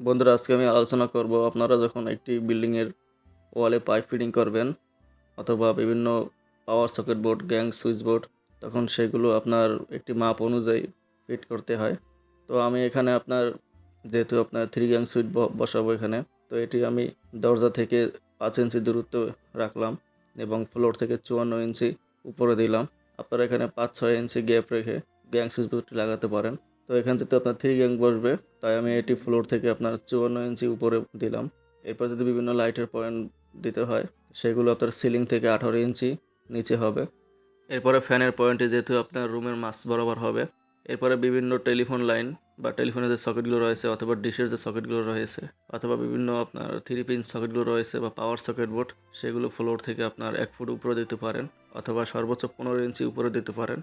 বন্ধুরা, আজকে আমি আলোচনা করব আপনারা যখন একটি বিল্ডিংয়ের ওয়ালে পাইপ ফিটিং করবেন অথবা বিভিন্ন power socket board, gang switch board, তখন সেগুলো আপনার একটি মাপ অনুযায়ী ফিট করতে হয়। তো আমি এখানে আপনার, যেহেতু আপনার থ্রি গ্যাং সুইচ বসাবো এখানে, তো এটি আমি দরজা থেকে পাঁচ ইঞ্চি দূরত্ব রাখলাম এবং ফ্লোর থেকে চুয়ান্ন ইঞ্চি উপরে দিলাম। আপনারা এখানে পাঁচ, ছয় ইঞ্চি গ্যাপ রেখে গ্যাং সুইচ বোর্ডটি লাগাতে পারেন। তো এখান থেকে তো আপনার থ্রি গ্যাং বসবে। তাই আমি এটি ফ্লোর থেকে আপনার চুয়ান্ন ইঞ্চি উপরে দিলাম। এরপর যদি বিভিন্ন লাইটের পয়েন্ট দিতে হয়, সেগুলো আপনার সিলিং থেকে আঠারো ইঞ্চি নিচে হবে। এরপরে ফ্যানের পয়েন্টে যেহেতু আপনার রুমের মাছ বরাবর হবে, এরপরে বিভিন্ন টেলিফোন লাইন বা টেলিফোনের যে সকেটগুলো রয়েছে অথবা ডিশের যে সকেটগুলো রয়েছে, অথবা বিভিন্ন আপনার থ্রি পিন সকেটগুলো রয়েছে বা পাওয়ার সকেট বোর্ড সেগুলো ফ্লোর থেকে আপনার এক ফুট উপরে দিতে পারেন, অথবা সর্বোচ্চ পনেরো ইঞ্চি উপরে দিতে পারেন।